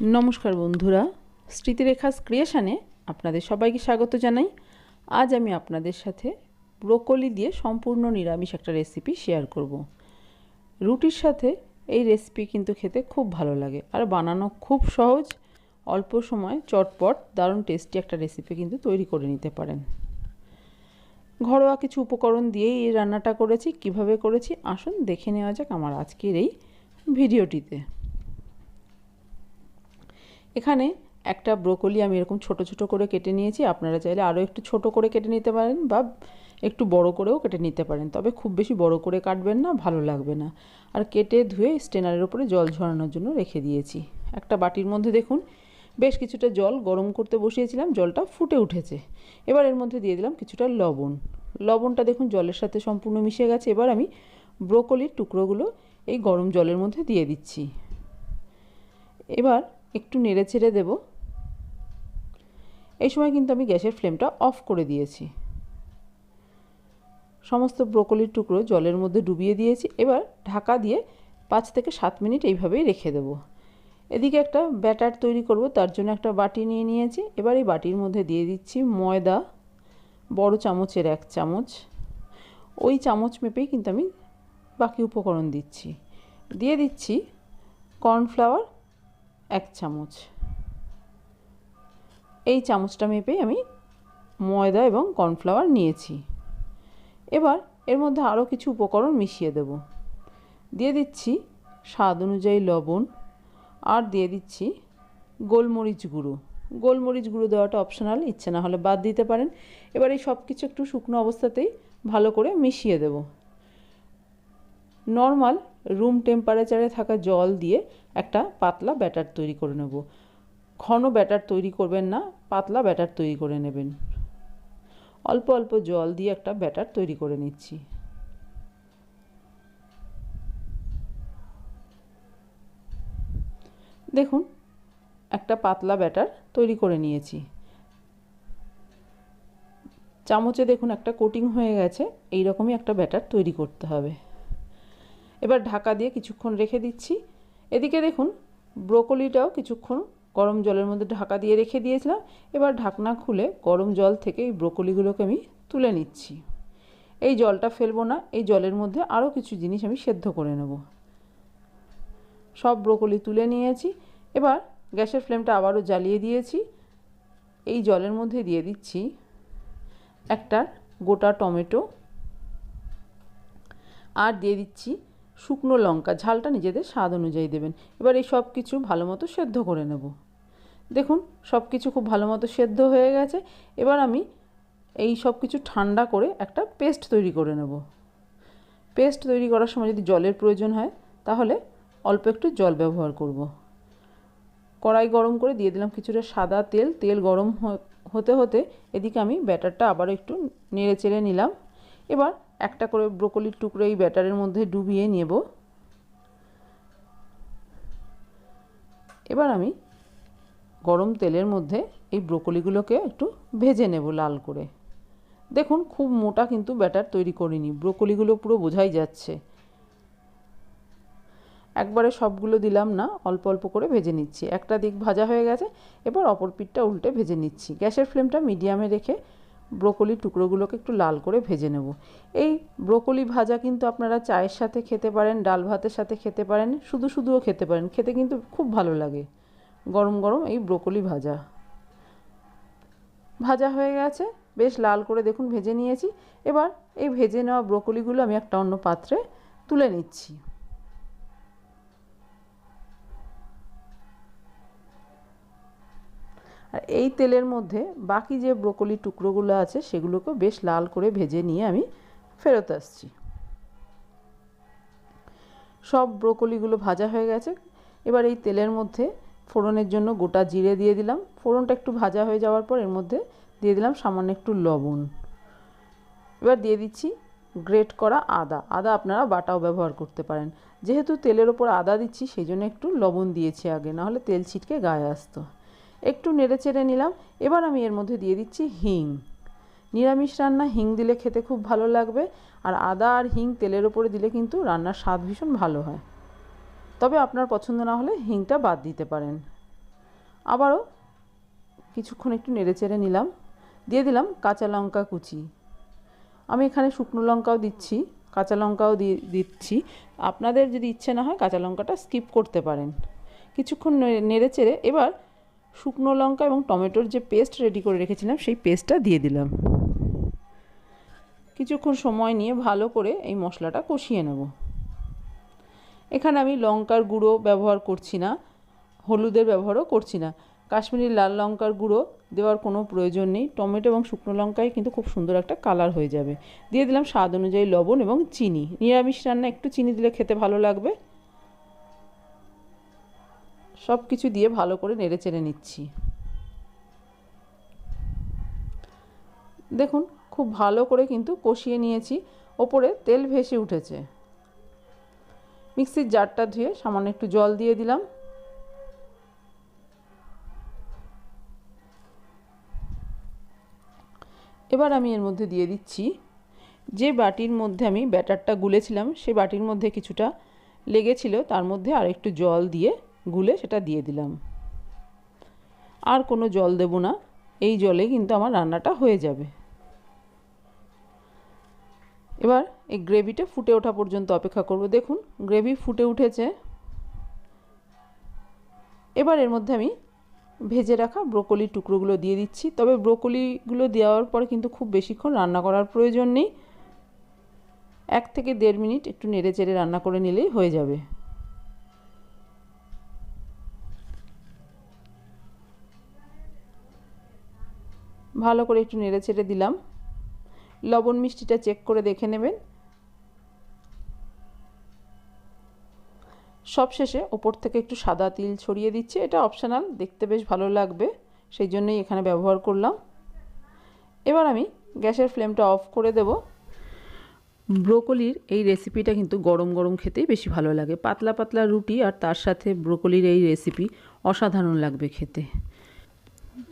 নমস্কার বন্ধুরা, স্মৃতিরেখাস ক্রিয়েশনে আপনাদের সবাইকে স্বাগত জানাই। আজ আমি আপনাদের সাথে ব্রোকলি দিয়ে সম্পূর্ণ নিরামিষ একটা রেসিপি শেয়ার করব। রুটির সাথে এই রেসিপি কিন্তু খেতে খুব ভালো লাগে আর বানানো খুব সহজ। অল্প সময় চটপট দারুণ টেস্টি একটা রেসিপি কিন্তু তৈরি করে নিতে পারেন। ঘরোয়া কিছু উপকরণ দিয়েই এই রান্নাটা করেছি, কীভাবে করেছি, আসুন দেখে নেওয়া যাক আমার আজকের এই ভিডিওটিতে। এখানে একটা ব্রোকলি আমি এরকম ছোট ছোট করে কেটে নিয়েছি। আপনারা চাইলে আরও একটু ছোট করে কেটে নিতে পারেন বা একটু বড় করেও কেটে নিতে পারেন। তবে খুব বেশি বড় করে কাটবেন না, ভালো লাগবে না। আর কেটে ধুয়ে স্টেনারের উপরে জল ঝরানোর জন্য রেখে দিয়েছি। একটা বাটির মধ্যে দেখুন, বেশ কিছুটা জল গরম করতে বসিয়েছিলাম, জলটা ফুটে উঠেছে। এবার এর মধ্যে দিয়ে দিলাম কিছুটা লবণ। লবণটা দেখুন জলের সাথে সম্পূর্ণ মিশে গেছে। এবার আমি ব্রোকলির টুকরোগুলো এই গরম জলের মধ্যে দিয়ে দিচ্ছি। এবার একটু নেড়ে ছেড়ে দেবো। এই সময় কিন্তু আমি গ্যাসের ফ্লেমটা অফ করে দিয়েছি। সমস্ত ব্রোকলির টুকরো জলের মধ্যে ডুবিয়ে দিয়েছি। এবার ঢাকা দিয়ে পাঁচ থেকে সাত মিনিট এইভাবেই রেখে দেবো। এদিকে একটা ব্যাটার তৈরি করব, তার জন্য একটা বাটি নিয়ে নিয়েছি। এবার এই বাটির মধ্যে দিয়ে দিচ্ছি ময়দা, বড় চামচের এক চামচ। ওই চামচ মেপেই কিন্তু আমি বাকি উপকরণ দিচ্ছি। দিয়ে দিচ্ছি কর্নফ্লাওয়ার এক চামচ। এই চামচটা মেপে আমি ময়দা এবং কর্নফ্লাওয়ার নিয়েছি। এবার এর মধ্যে আরও কিছু উপকরণ মিশিয়ে দেব। দিয়ে দিচ্ছি স্বাদ অনুযায়ী লবণ আর দিয়ে দিচ্ছি গোলমরিচ গুঁড়ো। গোলমরিচ গুঁড়ো দেওয়াটা অপশনাল, ইচ্ছে না হলে বাদ দিতে পারেন। এবার এই সব কিছু একটু শুকনো অবস্থাতেই ভালো করে মিশিয়ে দেব। নর্মাল রুম টেম্পারেচারে থাকা জল দিয়ে একটা পাতলা ব্যাটার তৈরি করে নেব। ঘন ব্যাটার তৈরি করবেন না, পাতলা ব্যাটার তৈরি করে নেবেন। অল্প অল্প জল দিয়ে একটা ব্যাটার তৈরি করে নিচ্ছি। দেখুন, একটা পাতলা ব্যাটার তৈরি করে নিয়েছি। চামচে দেখুন একটা কোটিং হয়ে গেছে এই রকমই একটা ব্যাটার তৈরি করতে হবে। এবার ঢাকা দিয়ে কিছুক্ষণ রেখে দিচ্ছি। এদিকে দেখুন, ব্রোকলিটাও কিছুক্ষণ গরম জলের মধ্যে ঢাকা দিয়ে রেখে দিয়েছিলাম। এবার ঢাকনা খুলে গরম জল থেকে এই ব্রোকলিগুলোকে আমি তুলে নিচ্ছি। এই জলটা ফেলব না, এই জলের মধ্যে আরও কিছু জিনিস আমি সেদ্ধ করে নেব। সব ব্রোকলি তুলে নিয়েছি। এবার গ্যাসের ফ্লেমটা আবারও জ্বালিয়ে দিয়েছি। এই জলের মধ্যে দিয়ে দিচ্ছি একটা গোটা টমেটো। আর দিয়ে দিচ্ছি শুকনো লঙ্কা ঝালটা নিজেদের স্বাদ অনুযায়ী দেবেন। এবার এই সব কিছু ভালো মতো সেদ্ধ করে নেব। দেখুন, সব কিছু খুব ভালো মতো সেদ্ধ হয়ে গেছে। এবার আমি এই সব কিছু ঠান্ডা করে একটা পেস্ট তৈরি করে নেব। পেস্ট তৈরি করার সময় যদি জলের প্রয়োজন হয়, তাহলে অল্প একটু জল ব্যবহার করব। কড়াই গরম করে দিয়ে দিলাম কিছুটা সাদা তেল। তেল গরম হতে হতে এদিকে আমি ব্যাটারটা আবার একটু নেড়ে চেড়ে নিলাম। এবার একটা করে ব্রোকলির টুকরো এই ব্যাটারের মধ্যে ডুবিয়ে নেব। এবার আমি গরম তেলের মধ্যে এই ব্রোকলিগুলোকে একটু ভেজে নেব লাল করে। দেখুন, খুব মোটা কিন্তু ব্যাটার তৈরি করিনি, ব্রোকলিগুলো পুরো বোঝাই যাচ্ছে। একবারে সবগুলো দিলাম না, অল্প অল্প করে ভেজে নিচ্ছি। একটা দিক ভাজা হয়ে গেছে, এবার অপর পিঠটা উল্টে ভেজে নিচ্ছি। গ্যাসের ফ্লেমটা মিডিয়ামে রেখে ব্রোকলি টুকরোগুলোকে একটু লাল করে ভেজে নেব। এই ব্রোকলি ভাজা কিন্তু আপনারা চায়ের সাথে খেতে পারেন, ডাল ভাতের সাথে খেতে পারেন, শুধু শুধুও খেতে পারেন। খেতে কিন্তু খুব ভালো লাগে। গরম গরম এই ব্রোকলি ভাজা। ভাজা হয়ে গেছে। বেশ লাল করে দেখুন, ভেজে নিয়েছি। এবার এই ভেজে নেওয়া ব্রোকলিগুলো আমি একটা অন্য পাত্রে তুলে নিচ্ছি। এই তেলের মধ্যে বাকি যে ব্রোকলি টুকরোগুলো আছে সেগুলোকে বেশ লাল করে ভেজে নিয়ে আমি ফেরত আসছি। সব ব্রোকলিগুলো ভাজা হয়ে গেছে। এবার এই তেলের মধ্যে ফোড়নের জন্য গোটা জিরে দিয়ে দিলাম। ফোড়নটা একটু ভাজা হয়ে যাওয়ার পর এর মধ্যে দিয়ে দিলাম সামান্য একটু লবণ। এবার দিয়ে দিচ্ছি গ্রেট করা আদা। আদা আপনারা বাটাও ব্যবহার করতে পারেন। যেহেতু তেলের ওপর আদা দিচ্ছি, সেই জন্য একটু লবণ দিয়েছি আগে, নাহলে তেল ছিটকে গায়ে আসতো। একটু নেড়ে চেড়ে নিলাম। এবার আমি এর মধ্যে দিয়ে দিচ্ছি হিং। নিরামিষ রান্না, হিং দিলে খেতে খুব ভালো লাগবে। আর আদা আর হিং তেলের ওপরে দিলে কিন্তু রান্নার স্বাদ ভীষণ ভালো হয়। তবে আপনার পছন্দ না হলে হিংটা বাদ দিতে পারেন। আবারও কিছুক্ষণ একটু নেড়ে চেড়ে নিলাম। দিয়ে দিলাম কাঁচা লঙ্কা কুচি। আমি এখানে শুকনো লঙ্কাও দিচ্ছি, কাঁচা লঙ্কাও দিচ্ছি। আপনাদের যদি ইচ্ছে না হয় কাঁচা লঙ্কাটা স্কিপ করতে পারেন। কিছুক্ষণ নেড়ে চেড়ে এবার শুকনো লঙ্কা এবং টমেটোর যে পেস্ট রেডি করে রেখেছিলাম, সেই পেস্টটা দিয়ে দিলাম। কিছুক্ষণ সময় নিয়ে ভালো করে এই মশলাটা কষিয়ে নেব। এখানে আমি লঙ্কার গুঁড়ো ব্যবহার করছি না, হলুদের ব্যবহারও করছি না। কাশ্মীরি লাল লঙ্কার গুঁড়ো দেওয়ার কোনো প্রয়োজন নেই। টমেটো এবং শুকনো লঙ্কায় কিন্তু খুব সুন্দর একটা কালার হয়ে যাবে। দিয়ে দিলাম স্বাদ অনুযায়ী লবণ এবং চিনি। নিরামিষ রান্না একটু চিনি দিলে খেতে ভালো লাগবে। সব কিছু দিয়ে ভালো করে নেড়ে চেড়ে নিচ্ছি। দেখুন, খুব ভালো করে কিন্তু কষিয়ে নিয়েছি। ওপরে তেল ভেসে উঠেছে। মিক্সির জারটা ধুয়ে সামান্য একটু জল দিয়ে দিলাম। এবার আমি এর মধ্যে দিয়ে দিচ্ছি। যে বাটির মধ্যে আমি ব্যাটারটা গুলেছিলাম সেই বাটির মধ্যে কিছুটা লেগেছিল, তার মধ্যে আর একটু জল দিয়ে গুলে সেটা দিয়ে দিলাম। আর কোনো জল দেব না। এই জলে কিন্তু আমার রান্নাটা হয়ে যাবে। এবার এই গ্রেভিটা ফুটে ওঠা পর্যন্ত অপেক্ষা করব। দেখুন, গ্রেভি ফুটে উঠেছে। এবার এর মধ্যে আমি ভেজে রাখা ব্রোকলির টুকরোগুলো দিয়ে দিচ্ছি। তবে ব্রোকলিগুলো দেওয়ার পরে কিন্তু খুব বেশিক্ষণ রান্না করার প্রয়োজন নেই। এক থেকে দেড় মিনিট একটু নেড়ে চেড়ে রান্না করে নিলেই হয়ে যাবে। ভালো করে একটু নেড়ে চেড়ে দিলাম। লবণ মিষ্টিটা চেক করে দেখে নেবেন। সব শেষে ওপর থেকে একটু সাদা তিল ছড়িয়ে দিচ্ছি। এটা অপশানাল দেখতে বেশ ভালো লাগবে, সেই জন্যই এখানে ব্যবহার করলাম। এবার আমি গ্যাসের ফ্লেমটা অফ করে দেব। ব্রোকলির এই রেসিপিটা কিন্তু গরম গরম খেতেই বেশি ভালো লাগে। পাতলা পাতলা রুটি আর তার সাথে ব্রোকলির এই রেসিপি অসাধারণ লাগবে খেতে।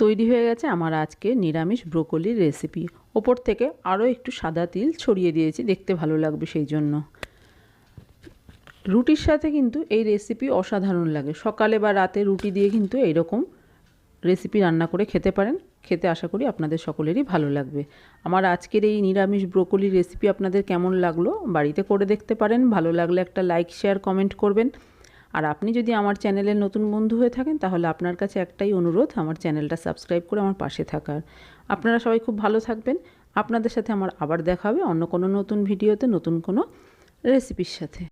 তৈরি হয়ে গেছে আমার আজকে নিরামিষ ব্রোকলির রেসিপি। ওপর থেকে আরও একটু সাদা তিল ছড়িয়ে দিয়েছি, দেখতে ভালো লাগবে সেই জন্য। রুটির সাথে কিন্তু এই রেসিপি অসাধারণ লাগে। সকালে বা রাতে রুটি দিয়ে কিন্তু এইরকম রেসিপি রান্না করে খেতে পারেন। খেতে আশা করি আপনাদের সকলেরই ভালো লাগবে। আমার আজকের এই নিরামিষ ব্রোকলির রেসিপি আপনাদের কেমন লাগল বাড়িতে করে দেখতে পারেন। ভালো লাগলে একটা লাইক, শেয়ার, কমেন্ট করবেন। আর আপনি যদি আমার চ্যানেলের নতুন বন্ধু হয়ে থাকেন, তাহলে আপনার কাছে একটাই অনুরোধ, আমার চ্যানেলটা সাবস্ক্রাইব করে আমার পাশে থাকার। আপনারা সবাই খুব ভালো থাকবেন। আপনাদের সাথে আমার আবার দেখা হবে অন্য কোনো নতুন ভিডিওতে, নতুন কোনো রেসিপির সাথে।